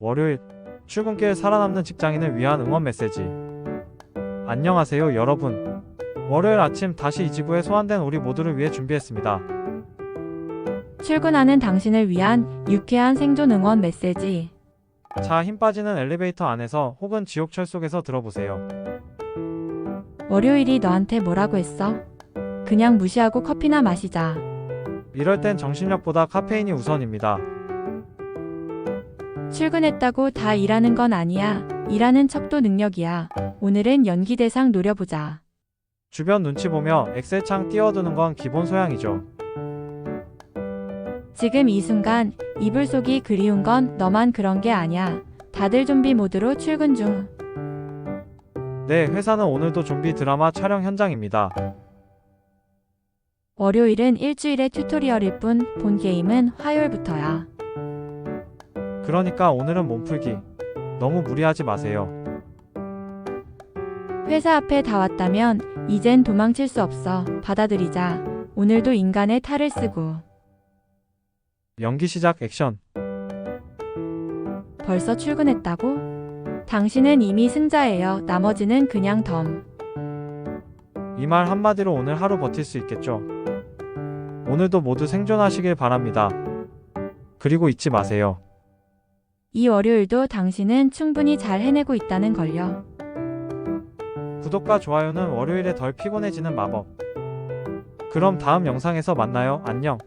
월요일 출근길 살아남는 직장인을 위한 응원 메시지. 안녕하세요, 여러분. 월요일 아침 다시 이 지구에 소환된 우리 모두를 위해 준비했습니다. 출근하는 당신을 위한 유쾌한 생존 응원 메시지. 자, 힘 빠지는 엘리베이터 안에서 혹은 지옥철 속에서 들어보세요. 월요일이 너한테 뭐라고 했어? 그냥 무시하고 커피나 마시자. 이럴 땐 정신력보다 카페인이 우선입니다. 출근했다고 다 일하는 건 아니야. 일하는 척도 능력이야. 오늘은 연기 대상 노려보자. 주변 눈치 보며 엑셀창 띄워두는 건 기본 소양이죠. 지금 이 순간 이불 속이 그리운 건 너만 그런 게 아니야. 다들 좀비 모드로 출근 중. 네, 회사는 오늘도 좀비 드라마 촬영 현장입니다. 월요일은 일주일의 튜토리얼일 뿐 본 게임은 화요일부터야. 그러니까 오늘은 몸풀기. 너무 무리하지 마세요. 회사 앞에 다 왔다면 이젠 도망칠 수 없어. 받아들이자. 오늘도 인간의 탈을 쓰고. 연기 시작 액션. 벌써 출근했다고? 당신은 이미 승자예요. 나머지는 그냥 덤. 이 말 한마디로 오늘 하루 버틸 수 있겠죠. 오늘도 모두 생존하시길 바랍니다. 그리고 잊지 마세요. 이 월요일도 당신은 충분히 잘 해내고 있다는 걸요. 구독과 좋아요는 월요일에 덜 피곤해지는 마법. 그럼 다음 영상에서 만나요. 안녕.